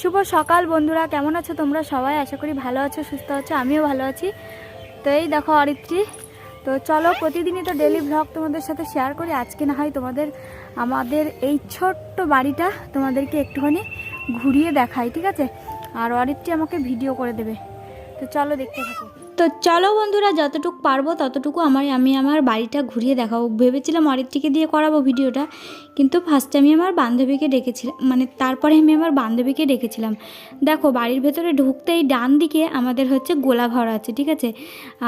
শুভ সকাল বন্ধুরা, কেমন আছো তোমরা সবাই? আশা করি ভালো আছো, সুস্থ আছো, আমিও ভালো আছি। তো এই দেখো অরিত্রী, তো চলো প্রতিদিনই তো ডেলি ভ্লগ তোমাদের সাথে শেয়ার করি। আজকে না হয় তোমাদের, আমাদের এই ছোট্ট বাড়িটা তোমাদেরকে একটুখানি ঘুরিয়ে দেখাই, ঠিক আছে? আর অরিত্রী আমাকে ভিডিও করে দেবে। তো চলো দেখতে থাকো। তো চলো বন্ধুরা, যতটুকু পারব ততটুকু আমার, আমি আমার বাড়িটা ঘুরিয়ে দেখাবো। ভেবেছিলাম অরিত্রীকে দিয়ে করাবো ভিডিওটা, কিন্তু ফার্স্টে আমি আমার বান্ধবীকে ডেকেছিলাম মানে তারপরে আমি আমার বান্ধবীকে ডেকেছিলাম। দেখো, বাড়ির ভেতরে ঢুকতেই ডান দিকে আমাদের হচ্ছে গোলাঘর আছে, ঠিক আছে?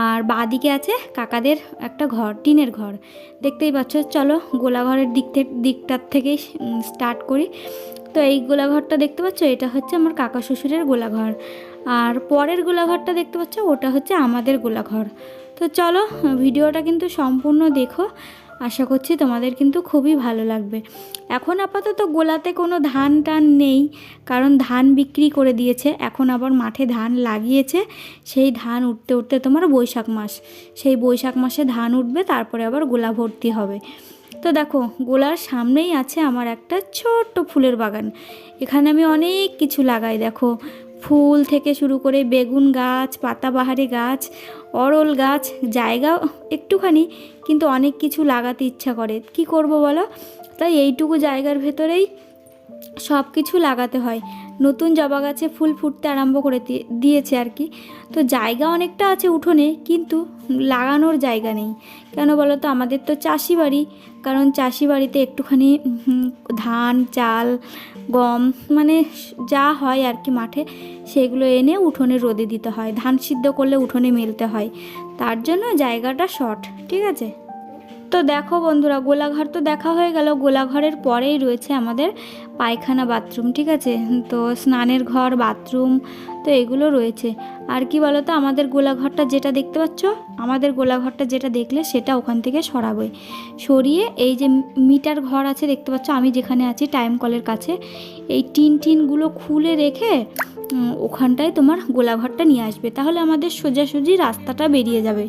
আর বাঁ দিকে আছে কাকাদের একটা ঘর, টিনের ঘর। দেখতেই পাচ্ছ, চলো গোলাঘরের দিক থেকে দিকটার থেকেই স্টার্ট করি। তো এই গোলাঘরটা দেখতে পাচ্ছ? এটা হচ্ছে আমার কাকা শ্বশুরের গোলাঘর আর পরের গোলাঘরটা দেখতে পাচ্ছ, ওটা হচ্ছে আমাদের গোলাঘর। তো চলো, ভিডিওটা কিন্তু সম্পূর্ণ দেখো। আশা করছি তোমাদের কিন্তু খুবই ভালো লাগবে। এখন আপাতত গোলাতে কোনো ধান টান নেই, কারণ ধান বিক্রি করে দিয়েছে। এখন আবার মাঠে ধান লাগিয়েছে। সেই ধান উঠতে উঠতে তোমার বৈশাখ মাস। সেই বৈশাখ মাসে ধান উঠবে, তারপরে আবার গোলা ভর্তি হবে। তো দেখো, গোলার সামনেই আছে আমার একটা ছোট্ট ফুলের বাগান। এখানে আমি অনেক কিছু লাগাই, দেখো। ফুল থেকে শুরু করে বেগুন গাছ, পাতাবাহারি গাছ অরল গাছ জায়গা একটুখানি, কিন্তু অনেক কিছু লাগাতে ইচ্ছা করে। কি করব বলো? তাই এইটুকু জায়গার ভেতরেই সব কিছু লাগাতে হয়। নতুন জবা গাছে ফুল ফুটতে আরম্ভ করে দিয়ে- দিয়েছে আর কি। তো জায়গা অনেকটা আছে উঠোনে, কিন্তু লাগানোর জায়গা নেই। কেন বলো তো? আমাদের তো চাষি বাড়ি কারণ চাষি বাড়িতে একটুখানি ধান, চাল গম মানে যা হয় আর কি মাঠে, সেগুলো এনে উঠোনে রোদে দিতে হয়। ধান সিদ্ধ করলে উঠোনে মেলতে হয়। তার জন্য জায়গাটা শর্ট ঠিক আছে? তো দেখো বন্ধুরা, গোলাঘর তো দেখা হয়ে গেল। গোলাঘরের পরেই রয়েছে আমাদের পায়খানা বাথরুম, ঠিক আছে? তো স্নানের ঘর, বাথরুম, তো এগুলো রয়েছে। আর কি বলো তো আমাদের গোলাঘরটা যেটা দেখতে পাচ্ছ, আমাদের গোলাঘরটা যেটা দেখলে সেটা ওখান থেকে সরাবে সরিয়ে এই যে মিটার ঘর আছে দেখতে পাচ্ছ, আমি যেখানে আছি টাইম কলের কাছে, এই টিন টিনগুলো খুলে রেখে ওখানটায় তোমার গোলাঘরটা নিয়ে আসবে। তাহলে আমাদের সোজাসুজি রাস্তাটা বেরিয়ে যাবে।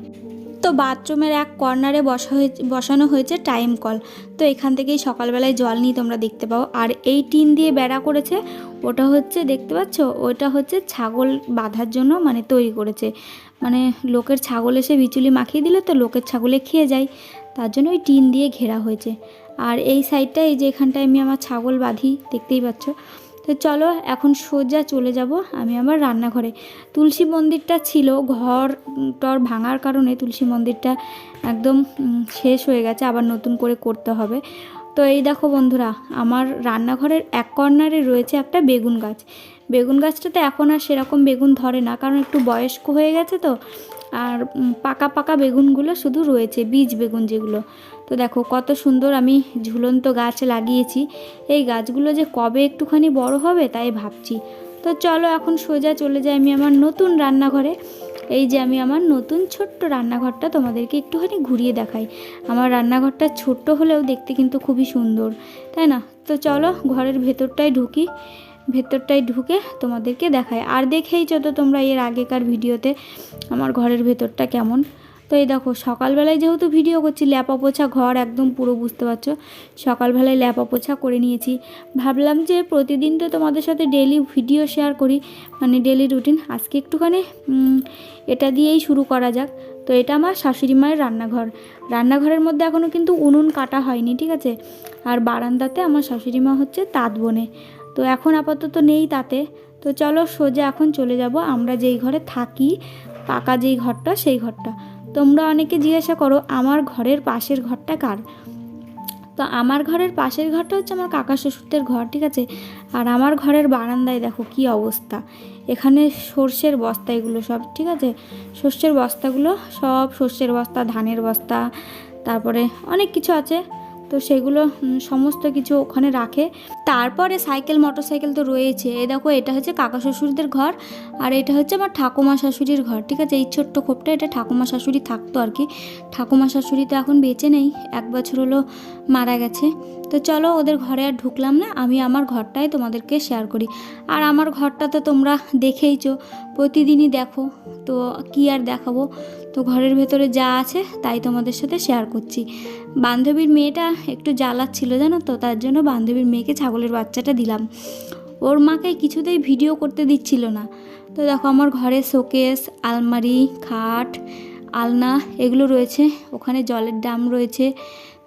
তো বাথরুমের এক কর্নারে বসা হয়েছে বসানো হয়েছে টাইম কল তো এখান থেকেই সকালবেলায় জল নিয়ে তোমরা দেখতে পাও। আর এই টিন দিয়ে বেড়া করেছে, ওটা হচ্ছে, দেখতে পাচ্ছ? ওটা হচ্ছে ছাগল বাঁধার জন্য মানে তৈরি করেছে। মানে লোকের ছাগল এসে বিচুলি মাখিয়ে দিলে তো লোকের ছাগলে খেয়ে যায়। তার জন্য ওই টিন দিয়ে ঘেরা হয়েছে। আর এই সাইডটা এই যে এখানটায় আমি আমার ছাগল বাঁধি, দেখতেই পাচ্ছ? তো চলো এখন সোজা চলে যাব আমি আমার রান্নাঘরে। তুলসী মন্দিরটা ছিল, ঘর, টর ভাঙার কারণে তুলসী মন্দিরটা একদম শেষ হয়ে গেছে, আবার নতুন করে করতে হবে। তো এই দেখো বন্ধুরা, আমার রান্নাঘরের এক কর্নারে রয়েছে একটা বেগুন গাছ। বেগুন গাছটাতে এখন আর সেরকম বেগুন ধরে না, কারণ একটু বয়স্ক হয়ে গেছে তো আর পাকা পাকা বেগুনগুলো শুধু রয়েছে, বীজ বেগুন যেগুলো। তো দেখো কত সুন্দর আমি ঝুলন্ত গাছ লাগিয়েছি। এই গাছগুলো যে কবে একটুখানি বড় হবে তাই ভাবছি। তো চলো এখন সোজা চলে যাই আমি আমার নতুন রান্নাঘরে। এই যে আমি আমার নতুন ছোট্ট রান্নাঘরটা তোমাদেরকে একটুখানি ঘুরিয়ে দেখাই। আমার রান্নাঘরটা ছোট্ট হলেও দেখতে কিন্তু খুবই সুন্দর, তাই না? তো চলো ঘরের ভেতরটায় ঢুকি। ভেতরটায় ঢুকে তোমাদেরকে দেখাই আর দেখেইছো তো তোমরা এর আগেকার ভিডিওতে আমার ঘরের ভেতরটা কেমন। তো এই দেখো, সকালবেলায় যেহেতু ভিডিও করছি ল্যাপা পোছা ঘর একদম পুরো বুঝতে পারছ। সকালবেলায় ল্যাপা পোছা করে নিয়েছি। ভাবলাম যে প্রতিদিন তো তোমাদের সাথে ডেলি ভিডিও শেয়ার করি মানে ডেলি রুটিন আজকে একটুখানি এটা দিয়েই শুরু করা যাক। তো এটা আমার শাশুড়ি মায়ের রান্নাঘর। রান্নাঘরের মধ্যে এখনও কিন্তু উনুন কাটা হয়নি, ঠিক আছে? আর বারান্দাতে আমার শাশুড়ি মা হচ্ছে তাঁত বনে। তো এখন আপাতত নেই তাতে। তো চলো সোজা এখন চলে যাব। আমরা যেই ঘরে থাকি, পাকা যেই ঘরটা, সেই ঘরটা। তোমরা অনেকে জিজ্ঞাসা করো, আমার ঘরের পাশের ঘরটা কার? তো আমার ঘরের পাশের ঘরটা হচ্ছে আমার কাকা শ্বশুরদের ঘর, ঠিক আছে? আর আমার ঘরের বারান্দায় দেখো কি অবস্থা। এখানে সর্ষের বস্তা এগুলো সব, ঠিক আছে? সর্ষের বস্তাগুলো সব সর্ষের বস্তা, ধানের বস্তা, তারপরে অনেক কিছু আছে। তো সেগুলো সমস্ত কিছু ওখানে রাখে। তারপরে সাইকেল মোটর সাইকেল তো রয়েছে। এ দেখো, এটা হচ্ছে কাকা শ্বশুরদের ঘর আর এটা হচ্ছে আমার ঠাকুমা শাশুড়ির ঘর। ঠিক আছে, এই ছোট্ট খোপটা, এটা ঠাকুমা শাশুড়ি থাকতো আর কি। ঠাকুমা শাশুড়ি তো এখন বেঁচে নেই, এক বছর হলো মারা গেছে। তো চলো, ওদের ঘরে আর ঢুকলাম না, আমি আমার ঘরটাই তোমাদেরকে শেয়ার করি। আর আমার ঘরটা তো তোমরা দেখেইছো, প্রতিদিনই দেখো, তো কি আর দেখাবো? তো ঘরের ভেতরে যা আছে তাই তোমাদের সাথে শেয়ার করছি। বান্ধবীর মেয়েটা একটু জ্বালাচ্ছিল জানো তো, তার জন্য বান্ধবীর মেয়েকে ছাগলের বাচ্চাটা দিলাম। ওর মাকে কিছুতেই ভিডিও করতে দিচ্ছিল না। তো দেখো আমার ঘরে শোকেস, আলমারি, খাট, আলনা এগুলো রয়েছে, ওখানে জলের ড্রাম রয়েছে।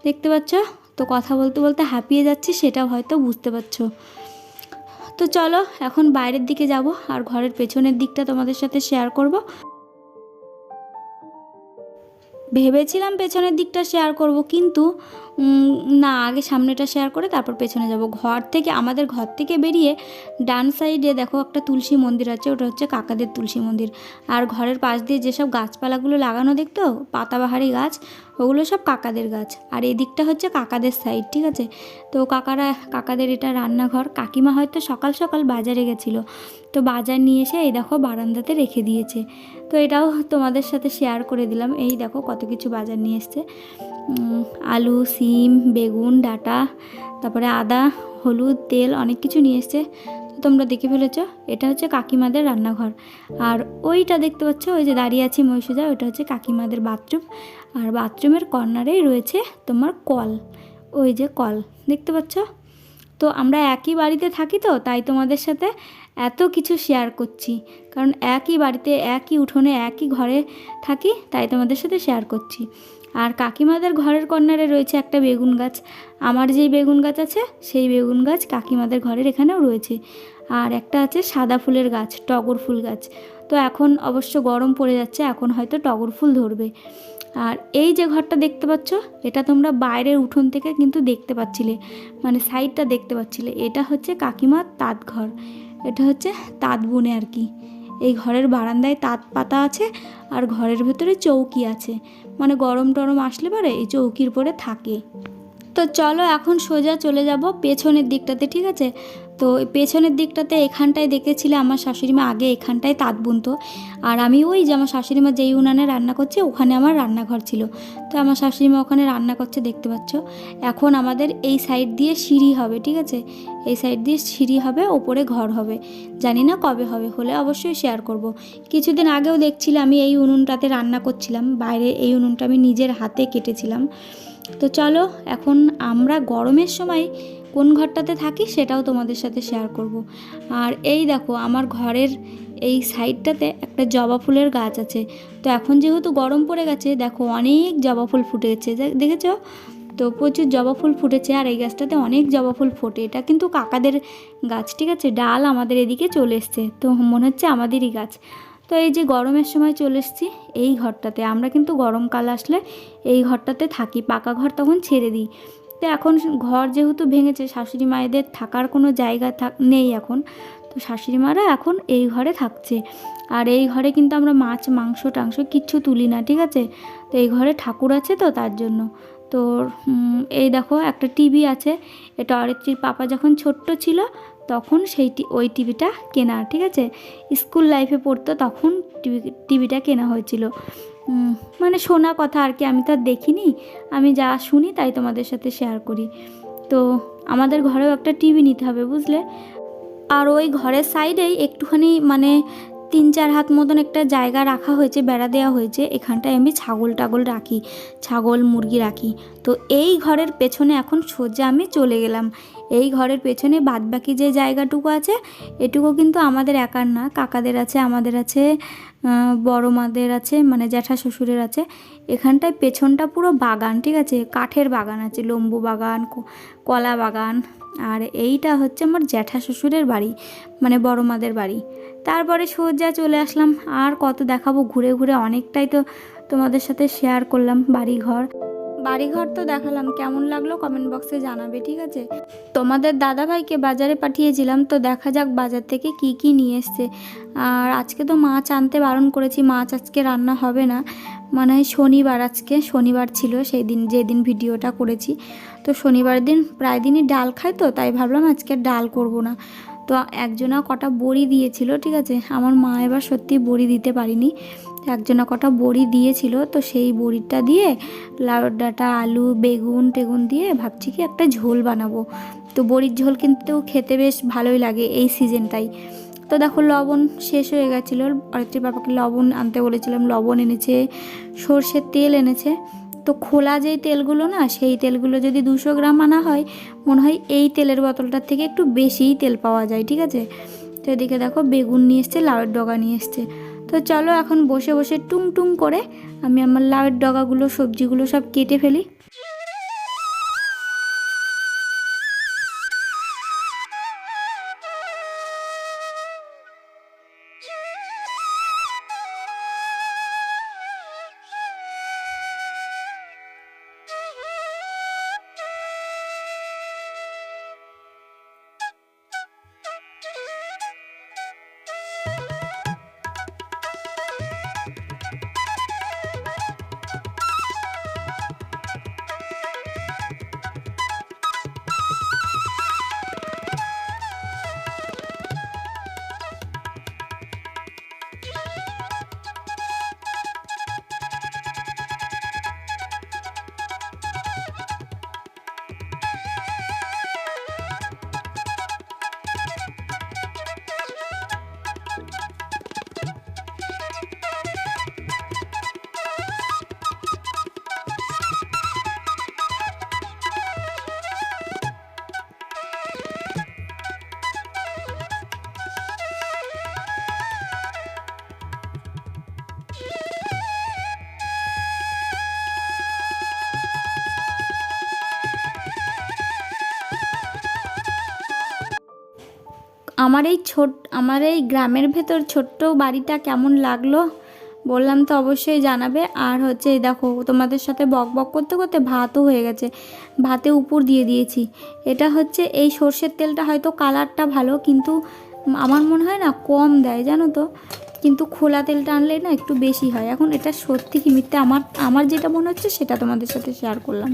দেখতে পাচ্ছ? তো কথা বলতে বলতে হাঁপিয়ে যাচ্ছি, সেটাও হয়তো বুঝতে পারছ। তো চলো এখন বাইরের দিকে যাব, আর ঘরের পেছনের দিকটা তোমাদের সাথে শেয়ার করব। ভেবেছিলাম পেছনের দিকটা শেয়ার করব কিন্তু না, আগে সামনেটা শেয়ার করে তারপর পেছনে যাব। ঘর থেকে, আমাদের ঘর থেকে বেরিয়ে ডান সাইডে দেখো একটা তুলসী মন্দির আছে, ওটা হচ্ছে কাকাদের তুলসী মন্দির। আর ঘরের পাশ দিয়ে যেসব গাছপালাগুলো লাগানো দেখতো, পাতাবাহারি গাছ, ওগুলো সব কাকাদের গাছ। আর এই দিকটা হচ্ছে কাকাদের সাইড ঠিক আছে? তো কাকারা, কাকাদের এটা রান্নাঘর। কাকিমা হয়তো সকাল সকাল বাজারে গেছিল। তো বাজার নিয়ে এসে এই দেখো বারান্দাতে রেখে দিয়েছে। তো এটাও তোমাদের সাথে শেয়ার করে দিলাম। এই দেখো কত কিছু বাজার নিয়ে এসছে। আলু, সিম, বেগুন, ডাটা, তারপরে আদা, হলুদ, তেল অনেক কিছু নিয়ে এসছে। তো তোমরা দেখে ফেলেছ, এটা হচ্ছে কাকিমাদের রান্নাঘর। আর ওইটা দেখতে পাচ্ছ, ওই যে দাঁড়িয়ে আছি মহিষুজা ওইটা হচ্ছে কাকিমাদের বাথরুম। আর বাথরুমের কর্নারেই রয়েছে তোমার কল, ওই যে কল, দেখতে পাচ্ছ? তো আমরা একই বাড়িতে থাকি তো, তাই তোমাদের সাথে এত কিছু শেয়ার করছি। কারণ একই বাড়িতে, একই উঠোনে, একই ঘরে থাকি, তাই তোমাদের সাথে শেয়ার করছি। আর কাকিমাদের ঘরের কর্নারে রয়েছে একটা বেগুন গাছ। আমার যেই বেগুন গাছ আছে, সেই বেগুন গাছ কাকিমাদের ঘরের এখানেও রয়েছে। আর একটা আছে সাদা ফুলের গাছ, টগর ফুল গাছ। তো এখন অবশ্য গরম পড়ে যাচ্ছে, এখন হয়তো টগর ফুল ধরবে। আর এই যে ঘরটা দেখতে পাচ্ছ, এটা তোমরা বাইরের উঠোন থেকে কিন্তু দেখতে পাচ্ছিলে। মানে সাইডটা দেখতে পাচ্ছিলে। এটা হচ্ছে কাকিমার তাঁত ঘর এটা হচ্ছে তাঁত বুনে আর কি। এই ঘরের বারান্দায় তাঁত পাতা আছে আর ঘরের ভেতরে চৌকি আছে। মানে গরম টরম আসলে পরে এই চৌকির পরে থাকে। তো চলো এখন সোজা চলে যাব পেছনের দিকটাতে, ঠিক আছে? তো পেছনের দিকটাতে এখানটায় দেখেছিলে আমার শাশুড়িমা আগে এখানটায় তাঁত বুনতো। আর আমি ওই যে আমার শাশুড়িমা যেই উনানে রান্না করছে, ওখানে আমার রান্নাঘর ছিল। তো আমার শাশুড়িমা ওখানে রান্না করছে, দেখতে পাচ্ছ। এখন আমাদের এই সাইড দিয়ে সিঁড়ি হবে, ঠিক আছে? এই সাইড দিয়ে সিঁড়ি হবে, ওপরে ঘর হবে। জানি না কবে হবে, হলে অবশ্যই শেয়ার করব। কিছুদিন আগেও দেখছিলাম আমি এই উনুনটাতে রান্না করছিলাম, বাইরে এই উনুনটা আমি নিজের হাতে কেটেছিলাম। তো চলো, এখন আমরা গরমের সময় কোন ঘরটাতে থাকি সেটাও তোমাদের সাথে শেয়ার করব। আর এই দেখো, আমার ঘরের এই সাইডটাতে একটা জবা ফুলের গাছ আছে। তো এখন যেহেতু গরম পড়ে গেছে, দেখো অনেক জবা ফুল ফুটে গেছে দে- দেখেছ? তো প্রচুর জবা ফুল ফুটেছে আর এই গাছটাতে অনেক জবা ফুল ফোটে। এটা কিন্তু কাকাদের গাছ, ঠিক আছে? ডাল আমাদের এদিকে চলে এসছে। তো মনে হচ্ছে আমাদেরই গাছ। তো এই যে গরমের সময় চলে এসেছি এই ঘরটাতে। আমরা কিন্তু গরমকাল আসলে এই ঘরটাতে থাকি। পাকা ঘর তখন ছেড়ে দিই। তো এখন ঘর যেহেতু ভেঙেছে, শাশুড়ি মায়েদের থাকার কোনো জায়গা থাক, নেই এখন। তো শাশুড়ি মারা এখন এই ঘরে থাকছে। আর এই ঘরে কিন্তু আমরা মাছ, মাংস, টাংস কিচ্ছু তুলি না, ঠিক আছে? তো এই ঘরে ঠাকুর আছে তো তার জন্য। তো এই দেখো একটা টিভি আছে। এটা অরিত্রির পাপা যখন ছোট্ট ছিল, তখন সেই ওই টিভিটা কেনা ঠিক আছে? স্কুল লাইফে পড়তো, তখন টিভি, টিভিটা কেনা হয়েছিল। মানে শোনা কথা আর কি, আমি তো আর দেখিনি। আমি যা শুনি তাই তোমাদের সাথে শেয়ার করি। তো আমাদের ঘরেও একটা টিভি নিতে হবে, বুঝলে? আর ওই ঘরের সাইডেই একটুখানি মানে তিন চার হাত মতন একটা জায়গা রাখা হয়েছে, বেড়া দেওয়া হয়েছে। এখানটায় আমি ছাগল টাগল রাখি, ছাগল, মুরগি রাখি। তো এই ঘরের পেছনে এখন সোজা আমি চলে গেলাম। এই ঘরের পেছনে বাদবাকি যে জায়গাটুকু আছে, এটুকু কিন্তু আমাদের একার না। কাকাদের আছে, আমাদের আছে বড় মাদের আছে মানে জ্যাঠা শ্বশুরের আছে। এখানটায় পেছনটা পুরো বাগান, ঠিক আছে? কাঠের বাগান আছে, লম্বু বাগান কলা বাগান। আর এইটা হচ্ছে আমার জ্যাঠা শ্বশুরের বাড়ি মানে বড় মাদের বাড়ি। তারপরে সোজা চলে আসলাম। আর কত দেখাবো? ঘুরে ঘুরে অনেকটাই তো তোমাদের সাথে শেয়ার করলাম বাড়িঘর। বাড়িঘর তো দেখালাম। কেমন লাগল কমেন্ট বক্সে জানাবে, ঠিক আছে? তোমাদের দাদাভাইকে বাজারে পাঠিয়েছিলাম, তো দেখা যাক বাজার থেকে কি কি নিয়ে এসছে। আর আজকে তো মাছ আনতে বারণ করেছি, মাছ আজকে রান্না হবে না। মানে শনিবার আজকে, শনিবার ছিল সেই দিন যেদিন ভিডিওটা করেছি। তো শনিবার দিন, প্রায় দিনই ডাল খাই তো, তাই ভাবলাম আজকে ডাল করব না। তো একজনা কটা বড়ি দিয়েছিল, ঠিক আছে? আমার মা এবার সত্যি বড়ি দিতে পারিনি। একজনা কটা বড়ি দিয়েছিল, তো সেই বড়িটা দিয়ে লাউ ডাঁটা আলু, বেগুন টেগুন দিয়ে ভাবছি কি একটা ঝোল বানাবো। তো বড়ির ঝোল কিন্তু খেতে বেশ ভালোই লাগে এই সিজনটাই। তো দেখো লবণ শেষ হয়ে গেছিল। অরিত্রী বাবাকে লবণ আনতে বলেছিলাম, লবণ এনেছে, সর্ষের তেল এনেছে। তো খোলা যেই তেলগুলো না, সেই তেলগুলো যদি দুশো গ্রাম আনা হয়, মনে হয় এই তেলের বোতলটার থেকে একটু বেশিই তেল পাওয়া যায়, ঠিক আছে? তো এদিকে দেখো বেগুন নিয়ে এসছে, লাউয়ের ডগা নিয়ে এসছে। তো চলো এখন বসে বসে টুং টুং করে আমি আমার লাউয়ের ডগাগুলো, সবজিগুলো সব কেটে ফেলি। আমার এই ছোট, আমার এই গ্রামের ভেতর ছোট্ট বাড়িটা কেমন লাগল বললাম তো অবশ্যই জানাবে। আর হচ্ছে এই দেখো, তোমাদের সাথে বক বক করতে করতে ভাতও হয়ে গেছে। ভাতে উপর দিয়ে দিয়েছি। এটা হচ্ছে এই সর্ষের তেলটা হয়তো কালারটা ভালো, কিন্তু আমার মনে হয় না কম দেয়, জানো তো? কিন্তু খোলা তেলটা আনলে না একটু বেশি হয়। এখন এটা সত্যি কি মিথ্যে? আমার আমার যেটা মনে হচ্ছে সেটা তোমাদের সাথে শেয়ার করলাম।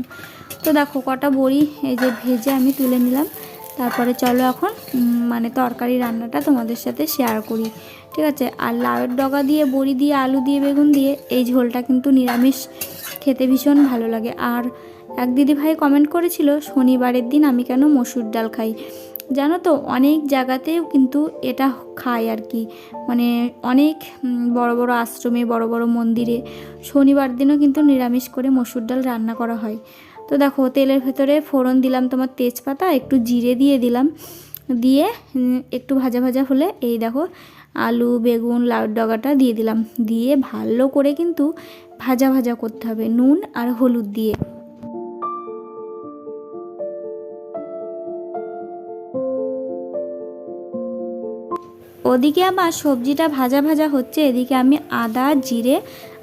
তো দেখো, কটা বড়ি এই যে ভেজে আমি তুলে নিলাম। তারপরে চলো এখন মানে তরকারি রান্নাটা তোমাদের সাথে শেয়ার করি। ঠিক আছে? আর লাউয়ের ডগা দিয়ে, বড়ি দিয়ে, আলু দিয়ে, বেগুন দিয়ে, এই ঝোলটা কিন্তু নিরামিষ। খেতে ভীষণ ভালো লাগে। আর এক দিদি ভাই কমেন্ট করেছিল, শনিবারের দিন আমি কেন মসুর ডাল খাই? জানো তো, অনেক জায়গাতেও কিন্তু এটা খায় আর কি। মানে অনেক বড় বড় আশ্রমে, বড় বড় মন্দিরে শনিবার দিনও কিন্তু নিরামিষ করে মসুর ডাল রান্না করা হয়। তো দেখো তেলের ভেতরে ফোড়ন দিলাম তোমার তেজপাতা, একটু জিরে দিয়ে দিলাম। দিয়ে একটু ভাজা ভাজা হলে এই দেখো আলু, বেগুন লাউ ডগাটা দিয়ে দিলাম। দিয়ে ভালো করে কিন্তু ভাজা ভাজা করতে হবে, নুন আর হলুদ দিয়ে। ওদিকে আমার সবজিটা ভাজা ভাজা হচ্ছে, এদিকে আমি আদা, জিরে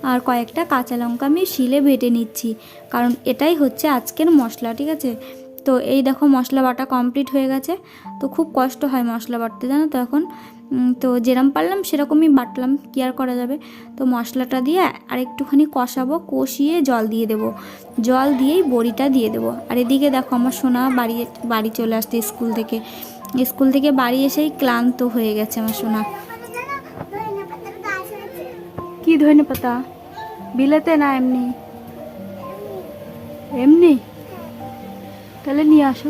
আর কয়েকটা কাঁচা লঙ্কা আমি শিলে বেটে নিচ্ছি। কারণ এটাই হচ্ছে আজকের মশলা, ঠিক আছে? তো এই দেখো মশলা বাটা কমপ্লিট হয়ে গেছে। তো খুব কষ্ট হয় মশলা বাটতে, জানো তো এখন? তো যেরম পারলাম সেরকমই বাটলাম, কি আর করা যাবে? তো মশলাটা দিয়ে আর একটুখানি কষাবো, কষিয়ে জল দিয়ে দেবো। জল দিয়েই বড়িটা দিয়ে দেবো। আর এদিকে দেখো আমার সোনা বাড়ি বাড়ি চলে আসছে স্কুল থেকে। স্কুল থেকে বাড়ি এসেই ক্লান্ত হয়ে গেছে আমার সোনা। কি ধনে পাতা? বিলেতে না এমনি? এমনি? তাহলে নিয়ে আসো।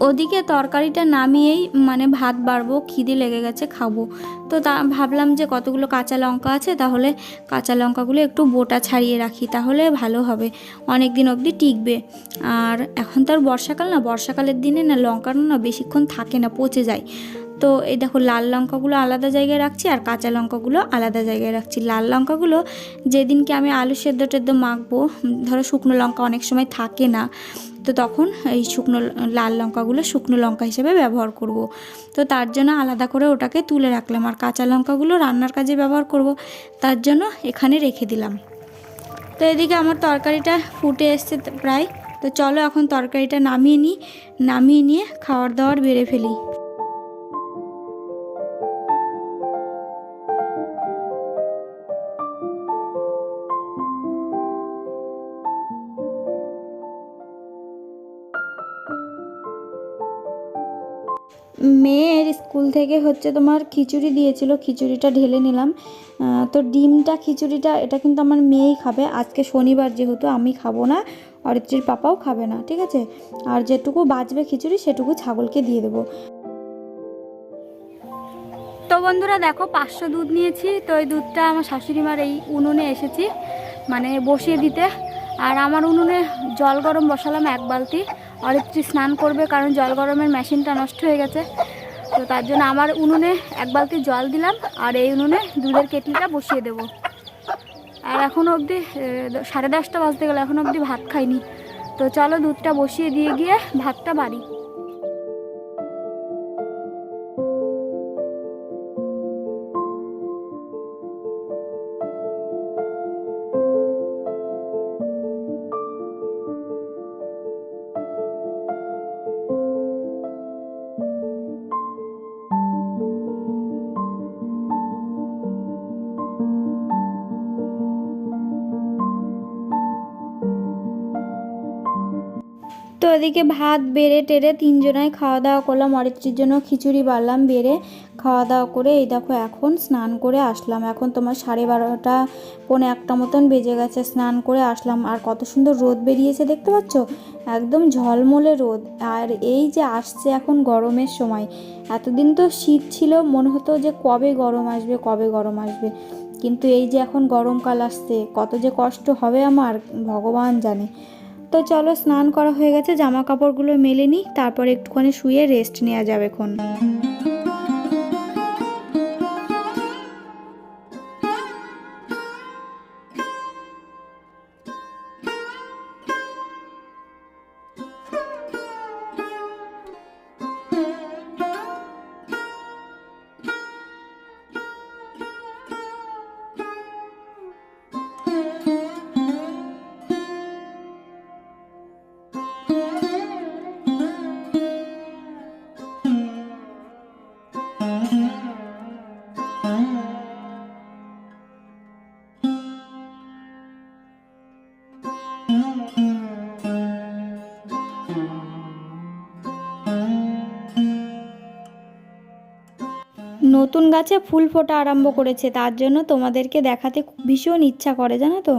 ওদিকে তরকারিটা নামিয়েই মানে ভাত বাড়বো, খিদে লেগে গেছে, খাব। তো তা ভাবলাম যে কতগুলো কাঁচা লঙ্কা আছে, তাহলে কাঁচা লঙ্কাগুলো একটু বোটা ছাড়িয়ে রাখি, তাহলে ভালো হবে। অনেক দিন অবধি টিকবে। আর এখন তো আর বর্ষাকাল না, বর্ষাকালের দিনে না লঙ্কাটা না বেশিক্ষণ থাকে না, পচে যায়। তো এই দেখো লাল লঙ্কাগুলো আলাদা জায়গায় রাখছি আর কাঁচা লঙ্কাগুলো আলাদা জায়গায় রাখছি। লাল লঙ্কাগুলো যেদিনকে আমি আলু সেদ্ধ টেদ্ধ মাখবো ধরো শুকনো লঙ্কা অনেক সময় থাকে না, তো তখন এই শুকনো লাল লঙ্কাগুলো শুকনো লঙ্কা হিসেবে ব্যবহার করব। তো তার জন্য আলাদা করে ওটাকে তুলে রাখলাম আর কাঁচা লঙ্কাগুলো রান্নার কাজে ব্যবহার করব, তার জন্য এখানে রেখে দিলাম। তো এদিকে আমার তরকারিটা ফুটে এসছে প্রায়। তো চলো এখন তরকারিটা নামিয়ে নিই, নামিয়ে নিয়ে খাওয়ার দাওয়ার বেড়ে ফেলি। থেকে হচ্ছে তোমার খিচুড়ি দিয়েছিল, খিচুড়িটা ঢেলে নিলাম। তো ডিমটা, খিচুড়িটা, এটা কিন্তু আমার মেয়েই খাবে। আজকে শনিবার যেহেতু আমি খাব না, অরিত্রীর পাপাও খাবে না, ঠিক আছে? আর যেটুকু বাঁচবে খিচুড়ি, সেটুকু ছাগলকে দিয়ে দেবো। তো বন্ধুরা দেখো, পাঁচশো দুধ নিয়েছি। তো এই দুধটা আমার শাশুড়ি মার এই উনুনে এসেছি মানে বসিয়ে দিতে। আর আমার উনুনে জল গরম বসালাম এক বালতি। অরিত্রী স্নান করবে কারণ জল গরমের মেশিনটা নষ্ট হয়ে গেছে। তো তার জন্য আমার উনুনে এক বালতি জল দিলাম, আর এই উনুনে দুধের কেটলিটা বসিয়ে দেব। আর এখন অবধি সাড়ে দশটা বাজতে গেলে, এখন অবধি ভাত খাইনি। তো চলো দুধটা বসিয়ে দিয়ে গিয়ে ভাতটা বাড়ি। তো এদিকে ভাত, বেড়ে টেরে তিনজনায় খাওয়া দাওয়া করলাম। অরিত্রির জন্য খিচুড়ি বাড়লাম, বেড়ে খাওয়া দাওয়া করে এই দেখো এখন স্নান করে আসলাম। এখন তোমার সাড়ে বারোটা, পৌনে একটা মতন বেজে গেছে, স্নান করে আসলাম। আর কত সুন্দর রোদ বেরিয়েছে দেখতে পাচ্ছ? একদম ঝলমলে রোদ। আর এই যে আসছে এখন গরমের সময়, এতদিন তো শীত ছিল, মনে হতো যে কবে গরম আসবে, কবে গরম আসবে। কিন্তু এই যে এখন গরমকাল আসছে, কত যে কষ্ট হবে আমার, ভগবান জানে। তো চলো স্নান করা হয়ে গেছে জামা কাপড়গুলো মেলে নিই, তারপর একটুখানি শুয়ে রেস্ট নেওয়া যাবে এখন। নতুন গাছে ফুল ফোটা আরম্ভ করেছে, তার জন্য তোমাদেরকে দেখাতে ভীষণ ইচ্ছা করে, জানো তো?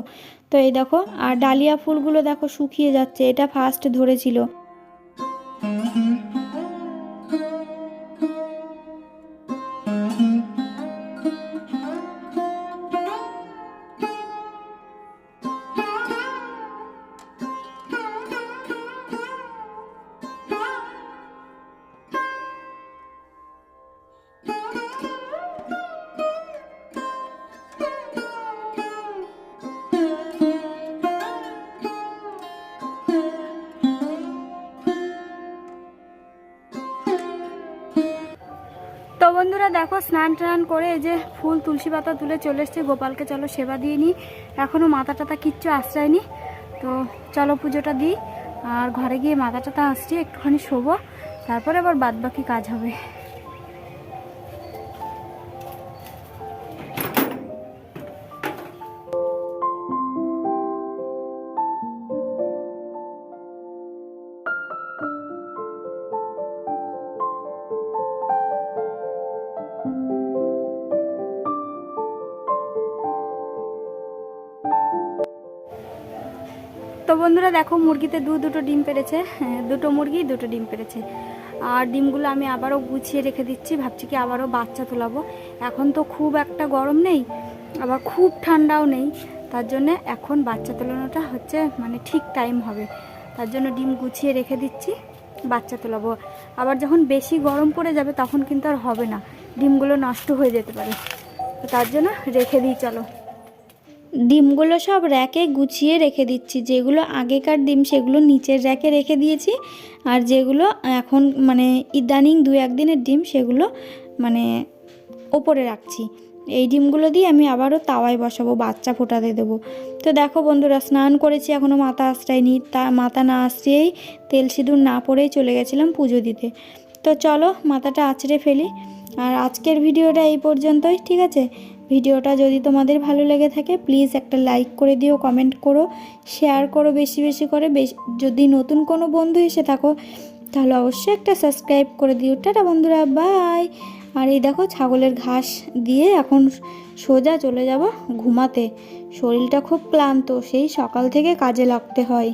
তো এই দেখো, আর ডালিয়া ফুলগুলো দেখো শুকিয়ে যাচ্ছে, এটা ফার্স্ট ধরেছিল। স্নান টান করে এই যে ফুল, তুলসী পাতা তুলে চলে এসছে। গোপালকে চলো সেবা দিয়ে নিই। এখনও মাথা টাতা কিচ্ছু আশ্রয়নি তো চলো পুজোটা দিই। আর ঘরে গিয়ে মাথা টাতা আসছি, একটুখানি শোবো। তারপরে আবার বাদ বাকি কাজ হবে। বন্ধুরা দেখো মুরগিতে দু দুটো ডিম পেড়েছে হ্যাঁ, দুটো মুরগি দুটো ডিম পেরেছে। আর ডিমগুলো আমি আবারও গুছিয়ে রেখে দিচ্ছি। ভাবছি কি আবারও বাচ্চা তোলাবো। এখন তো খুব একটা গরম নেই আবার খুব ঠান্ডাও নেই। তার জন্য এখন বাচ্চা তোলানোটা হচ্ছে মানে ঠিক টাইম হবে। তার জন্য ডিম গুছিয়ে রেখে দিচ্ছি বাচ্চা তোলাবো। আবার যখন বেশি গরম পড়ে যাবে তখন কিন্তু আর হবে না। ডিমগুলো নষ্ট হয়ে যেতে পারে। তার জন্য রেখে দিই চলো। ডিমগুলো সব র্যাকে গুছিয়ে রেখে দিচ্ছি। যেগুলো আগেকার ডিম, সেগুলো নিচের র্যাকে রেখে দিয়েছি। আর যেগুলো এখন মানে ইদানিং দু একদিনের ডিম, সেগুলো মানে ওপরে রাখছি। এই ডিমগুলো দিয়ে আমি আবারও তাওয়ায় বসাবো, বাচ্চা ফোটাতে দেবো। তো দেখো বন্ধুরা, স্নান করেছি এখনও মাথা আশ্রায়নি। তা মাথা না আশ্রিয়েই তেল সিঁদুর না পরেই চলে গেছিলাম পুজো দিতে। তো চলো মাথাটা আঁচড়ে ফেলি। আর আজকের ভিডিওটা এই পর্যন্তই, ঠিক আছে? ভিডিওটা যদি তোমাদের ভালো লেগে থাকে প্লিজ একটা লাইক করে দিও কমেন্ট করো শেয়ার করো বেশি বেশি করে। যদি নতুন কোনো বন্ধু এসে থাকো, তাহলে অবশ্যই একটা সাবস্ক্রাইব করে দিও। টাটা বন্ধুরা বাই আর এই দেখো ছাগলের ঘাস দিয়ে এখন সোজা চলে যাব ঘুমাতে। শরীরটা খুব ক্লান্ত, সেই সকাল থেকে কাজে লাগতে হয়।